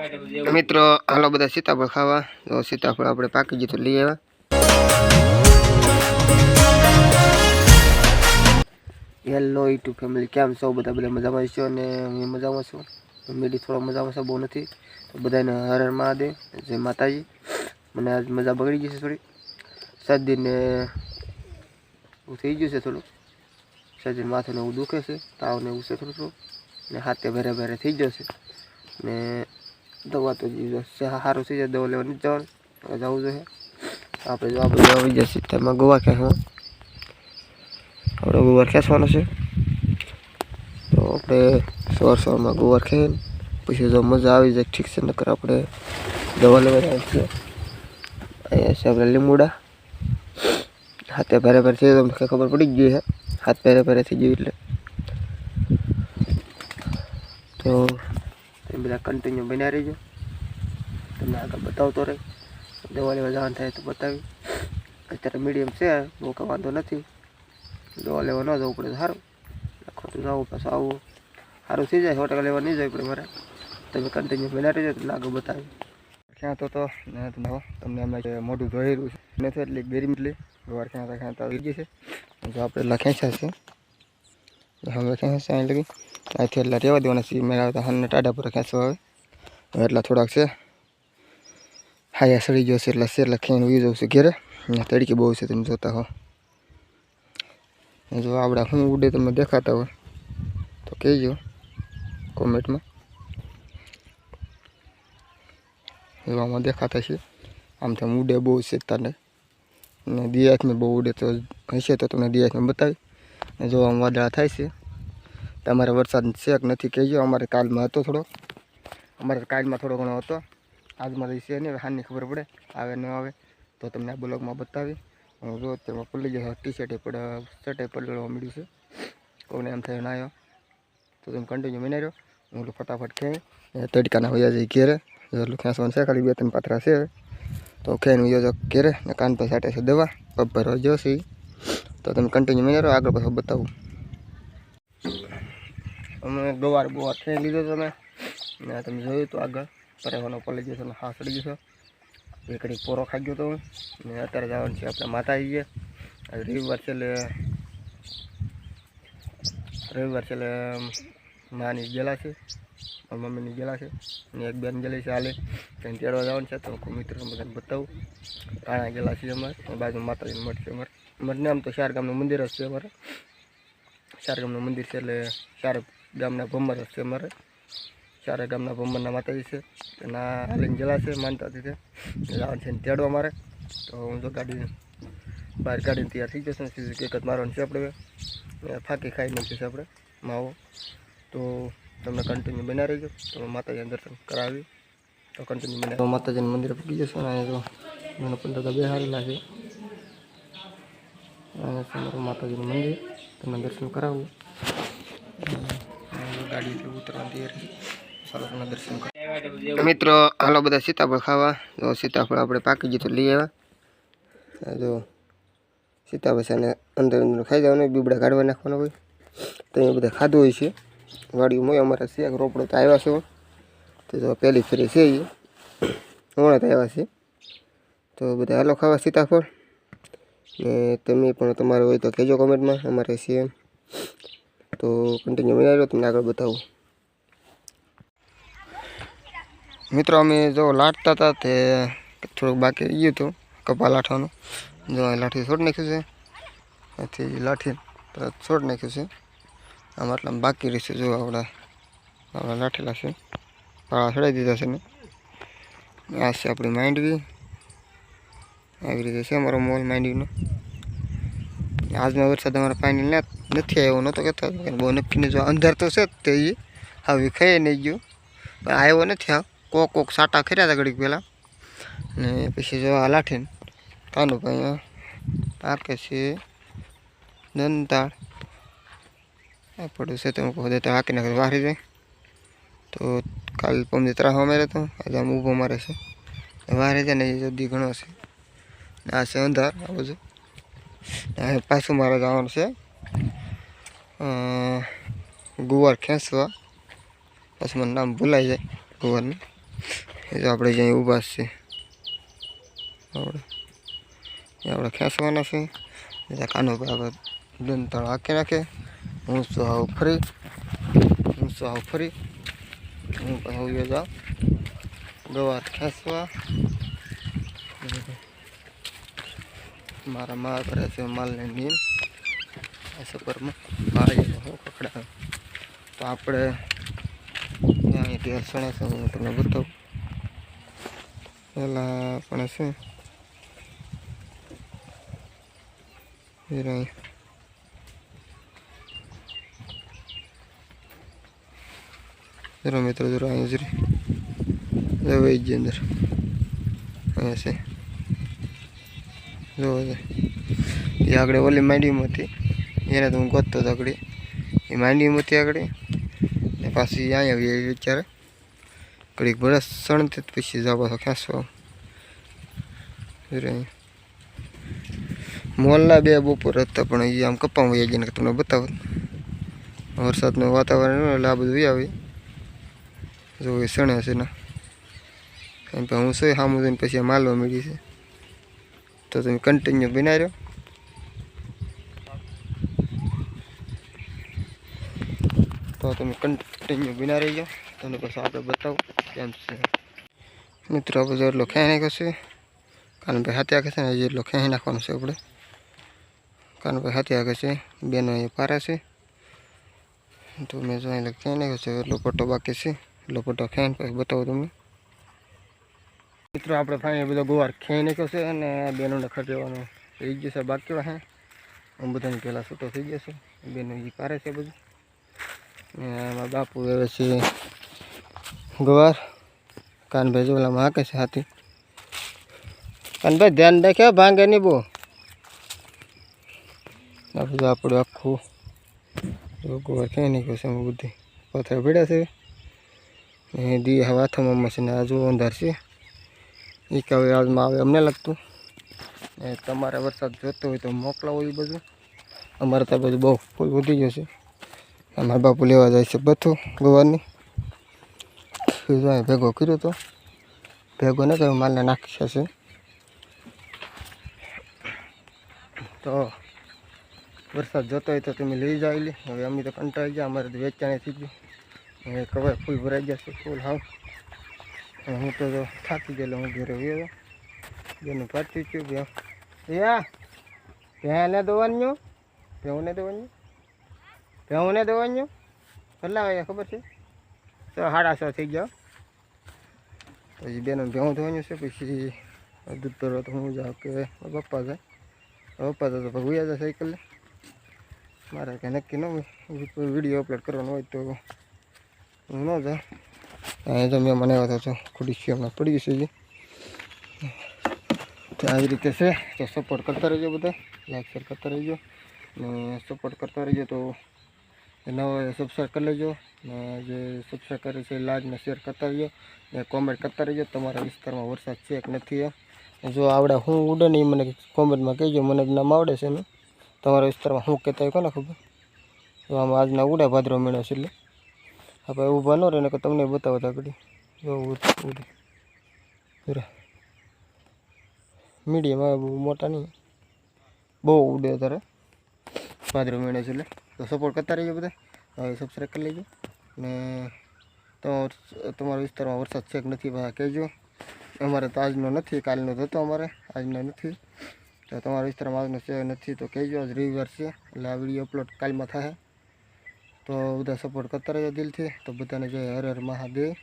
મિત્રો, હાલો બધા સીતાફળ ખાવા. તો સીતાફળ આપણે પાકી ગયું તો લઈ આવ્યા. હેલો યુટ્યુબ ફેમિલી કેમ છો? બધા બધા મજામાં છો અને હું મજામાં છું. ફેમિલી થોડો મજામાં છે, બહુ નથી. તો બધાને હર હર મહાદેવ. જય માતાજી. મને આજ મજા બગડી ગઈ છે થોડી. શરદીને એવું થઈ ગયું છે થોડું સર્દી માથું એવું દુખે છે તાવ ને એવું છે થોડું થોડું. ને હાથે ભેરે ભેરે થઈ જશે ને દવા તો જે સારું થઈ જાય દવા લેવા નથી જવાનું હવે જવું જોઈએ આપણે જો આ બધું આવી જશે તેમાં ગોવા ખેંચવા આપણે ગુવાર ખેંચવાનો છે તો આપણે સવાર સવારમાં ગુવાર ખેંચીને પછી જો મજા આવી જાય ઠીક છે નકર આપણે દવા લેવા જાય છે અહીંયા છે આપણે લીંબુડા હાથે ભારે ભારે થઈ તમને ખબર પડી જ ગઈ છે હાથ ભારે ભારે થઈ ગયું એટલે તો તમે બધા કન્ટિન્યુ બન્યા રહીજો. તમને આગળ બતાવતો રહે. દવા લેવા જવાનું થાય તો બતાવી. અત્યારે મીડિયમ છે, બહુ કાંઈ વાંધો નથી. દવા લેવા ન જવું પડે સારું. ખોટું જવું પાછું આવવું સારું થઈ જાય, સો ટકા લેવા નહીં જવું પડે મારે. તમે કન્ટિન્યુ બન્યા રહીજો, તમને આગળ બતાવી. ક્યાં તો ને તમને અમે મોઢું ધોયેલું છે. નથી એટલી ગરમી એટલી વાર ક્યાં ક્યાં આવી ગઈ છે. જો આપણે એટલા છે. છે હવે છે અહીં લગી અહીંથી એટલા રહેવા દેવાના છે મેળ આવતા હાલને ટાઢા પર ખેંચવા આવે? એટલા થોડાક છે. હાયા સડી ગયો છે એટલે છે એટલા ખેંચ ઉઈ જવું છે ઘેરે. ને તડકી બહુ છે, તમે જોતા હો. જો આપણા શું ઉડે તમે દેખાતા હોય, તો કહેજો કોમેન્ટમાં. એવામાં દેખાતા છે. આમ તેમ ઉડે બહુ છે તને. અને દિયાસમાં બહુ ઉડે તો હશે તો તમને દિયાસમાં બતાવી જોવામાં વાદળા થાય છે તમારે વરસાદ છે કે નથી કહેજો. અમારે કાલમાં હતો થોડો. અમારે કાલમાં થોડો ઘણો હતો. આજમાં તો છે નહીં હાલની ખબર પડે. આવે ન આવે તો તમને આ બ્લોગમાં બતાવી. હું જો તેમાં પડી ગયો ટી શર્ટે પડ, શર્ટે પડવા મળ્યું છે. કોઈને એમ થયો ના આવ્યો. તો તમે કન્ટિન્યુ બનાવી રહ્યો. હું ઓલું ફટાફટ ખેંચ તડકાના હોયા જઈ ઘેરે. એટલું ખેંચવાનું છે, ખાલી બે ત્રણ પાત્રા છે તો ખેઈને ઉયો જો ઘેરે, ને કાન પર સાટે છે દવા. પગ જોશે તો તમે કન્ટિન્યુ બનાવી રહ્યો, આગળ પાછું બતાવું. અમે ગવાર બવાર ખેઈ લીધો તમે ને તમે જોયું તો આગળ. પરેવાનો પડી ગયો છે ને હા સડી ગયો છે. એકડી પોરો ખાઈ ગયો તો ને અત્યારે જવાનું છે આપણે માતા આવીએ આજે રવિવાર છે એટલે રવિવાર છે એટલે માની ગયેલા છે. મારી મમ્મીની ગયેલા છે. ને એક બેન ગયેલી છે હાલે. ત્યાં તેડવા જવાનું છે, તો મિત્રો બધાને બતાવું. કાણા ગયેલા છે અમારે. બાજુ માતાજીનું મઠ છે અમારે. મઠને આમ તો શારગામનું મંદિર જ છે અમારે. શારગામનું મંદિર છે એટલે ચાર ગામના ભમર છે અમારે. ચારે ગામના ભમરના માતાજી છે. એના હાલીને જલા છે, માનતા છે જવાનું છે તેડવા મારે. તો હું તો ગાડી બહાર ગાડીને તૈયાર થઈ જશે સીધું કેક જ મારવાનું છે આપણે. ફાંકી ખાઈ નાખ્યું છે આપણે, માવો. તો તમને કન્ટિન્યુ બના રહીજો. તો માતાજીના દર્શન કરાવી. તો કન્ટિન્યુ બના માતાજીનું મંદિર પૂકી જશે ને અહીંયા તો મને પંદર તો બે હારેલા છે. અહીંયા છે માતાજીનું મંદિર. તમને દર્શન કરાવું. ગાડી ઉતરવા તૈયારી ચાલો દર્શન કરાવ. મિત્રો, હાલો બધા સીતાફળ ખાવા. જો સીતાફળ આપણે પાકી જતું લઈ આવ્યા. જો, સીતાફળ અને અંદર અંદર ખાઈ જવાનું બીબડા કાઢવા નાખવાનો હોય. તો એ બધા ખાધું હોય છે. વાડીયું હોય, અમારે છે રોપડો તો આવ્યા છે. તો જો પહેલી ફેરી છે એ હમણાં તો આવ્યા છે. તો બધા હાલો ખાવા સીતાફળ. ને તમે પણ તમારે હોય તો કહેજો કોમેન્ટમાં અમારે છે એમ તો કન્ટિન્યુ બનાવી લો તમને આગળ બતાવું. મિત્રો, અમે જો લાટતા હતા તે થોડુંક બાકી રહી ગયું હતું કપા લાઠવાનું. જો લાઠી છોડ નાખ્યું છે. અહીંથી લાઠી તરત છોડ નાખ્યું છે. આમ આટલા બાકી રહેશે જો આપણા આપણા લાઠેલા છે. પાળા ચડાવી દીધા છે ને. આ છે આપણી માંડવી. આવી રીતે છે અમારો મોલ માંડવીનો. આજનો વરસાદ અમારે ફાઇનલ નથી આવ્યો, નહોતો કહેતો બહુ નક્કીને જો, અંધાર તો છે તે હવે ખાઈ નહીં ગયો. પણ આવ્યો નથી આવ કોક કોક સાટા ખર્યા હતા ઘડીક પહેલાં. ને પછી જો લાઠીને કાનું ભાઈ પાકે છે દંતાળ. આ પડ્યું છે તો બધે તો હાકી નાખે વારી જાય. તો કાલ પમદી ત્રાહો મારે તો, આજે આમ ઊભો મારે છે. વારે છે ને જલ્દી ઘણો છે. આ છે અંધાર, આ બધું. પાછું મારે જવાનું છે અ, ગુવાર ખેંચવા પછી મને નામ ભૂલાઈ જાય ગુવારનું એ તો આપણે જ્યાં ઊભા જ છે આપણે એ આપણે ખેંચવાના છે એટલે કાનો આપણે દંતળ હાંકી નાખે હું તો આવું ફરી હું તો આવું ફરી હું પાછો ઉયો જાઉં ગવાર ખેંચવા મારા માં કરે છે માલને નીમ આ પકડાવે તો આપણે ત્યાં છે, હું તમને બતાવું. પહેલાં પણ છે જરા મિત્રો, જરા અહીંયા જરી અંદર. અહીંયા છે. છે એ આગળ ઓલી માંડીમાં હતી એને તો હું ગોતતો હતો આગળ. એ માંડીમાં હતી આગળ. ને પાછી અહીંયા આવી વિચારે ઘડીક બરસ સણતી પછી જવા પાછો ખેંચવા. મોલના બે બપોર હતા, પણ એ આમ કપ્પા વહી જઈને તમને બતાવો. વરસાદનું વાતાવરણ એટલે આ બધું આવે જો, એ સણે છે ને. એમ હું શું સામું પછી માલવા મળી છે. તો તમે કન્ટિન્યુ બના રહ્યો તો તમે કન્ટિન્યુ બિના રહી જાઓ તમને પછી આપણે બતાવું કેમ છે. મિત્રો આપણે જેટલો ખેંચી નાખ્યો છે. ભાઈ હાથે આખે છે ને જેટલો ખેંચી નાખવાનો છે આપણે. કાનભાઈ હાથે આખે છે, બેનો અહીંયા પારા છે. તો મેં જો અહીં ખેંચી નાખ્યો છે, એટલો પટ્ટો બાકી છે. એટલો પટ્ટો ખેંચી પછી બતાવું તમને. મિત્રો, આપણે ફાઈ બધો ગુવાર ખેંચી નાખ્યો છે અને બેનો નખર જવાનું થઈ ગયો છે બાકી હે હું બધાને પહેલાં છૂટો થઈ ગયો છે. બેનો એ પારે છે બધું. ને એમાં બાપુ આવે છે ગુવાર. કાનભાઈ જોલામાં હાકે છે હાથી. કાનભાઈ, ધ્યાન રાખે ભાંગે નહીં બહુ. આ બધું આપણું આખું ગુવાર ક્યાંય નહીં છે એમાં બધી. પથરા ભીડ્યા છે. દી હવે હાથમાં છે ને આ અંધાર છે. એ કે હવે આવે, અમને લાગતું. ને તમારે વરસાદ જોતો હોય તો મોકલાવો એ બધું. અમારે ત્યાં બધું બહુ ફૂલ વધી ગયું છે. અમારા બાપુ લેવા જાય છે બધું ગવારની. ભેગો કર્યો તો. ભેગો ને કર્યો, માલને નાખી છે. તો વરસાદ જોતો હોય તો તમે લઈ જાવ હવે અમે તો કંટાળી ગયા, અમારે તો વેચાણી થઈ ગયું. હવે કવાય ફૂલ ભરાઈ ગયા છે, ફૂલ હાવ. હું તો થાકી ગયેલો, હું ઘેરે ગયો. બેનું પાછી છું ભ્યા યા ભેંને દોવાનું ભેંને દોવાનું ભેંને દોવાનું કેટલા વાગ્યા ખબર છે? તો સાડા છ થઈ ગયા. પછી બેનો ભેવું ધોવાનું છે, પછી દૂધ ભરવા તો હું જાઉં કે પપ્પા જાય. પપ્પા તો ભગવ્યા જાય સાયકલ મારે કંઈ નક્કી ન હોય. વીડિયો અપલોડ કરવાનો હોય તો હું ન જાઉં અહીં તો મેં મને આવ્યો હતો ખુરશી હમણાં પડી છે જે તો આવી રીતે છે, તો સપોર્ટ કરતા રહેજો બધા લાઈક શેર કરતા રહેજો, ને સપોર્ટ કરતા રહેજો તો નવા સબસ્ક્રાઈબ કરી લેજો, ને જે સબસ્ક્રાઈબ કરે છે લાઈક ને શેર કરતા રહેજો, ને કોમેન્ટ કરતા રહેજો. તમારા વિસ્તારમાં વરસાદ છે કે નથી જો આવડે હું ઉડે ને એ મને કોમેન્ટમાં કહેજો, મને જ નામ આવડે છે ને તમારા વિસ્તારમાં શું કહેતા હોય કોને ખબર? તો આમાં આજના ઉડે ભાદરો મેળો છે એટલે. આપણે ઊભા ન રહે ને કે તમને બતાવો તો આગળ જો ઉડે ઉડે મીડિયમ આવે બહુ મોટા નહીં બહુ ઉડે અત્યારે ભાદરો મેળે છે એટલે તો સપોર્ટ કરતા રહીજો બધા હવે સબસ્ક્રાઈબ કરી લેજો ને તો તમારા વિસ્તારમાં વરસાદ છે કે નથી ભાઈ કહેજો અમારે તો આજનો નથી કાલનો તો હતો અમારે આજનો નથી તો તમારા વિસ્તારમાં આજનો છે નથી તો કહેજો આજ રવિવાર છે એટલે આ વીડિયો અપલોડ કાલમાં થાય તો બધા સપોર્ટ કરતા રહેજો દિલથી. તો બધાને જય હર હર મહાદેવ.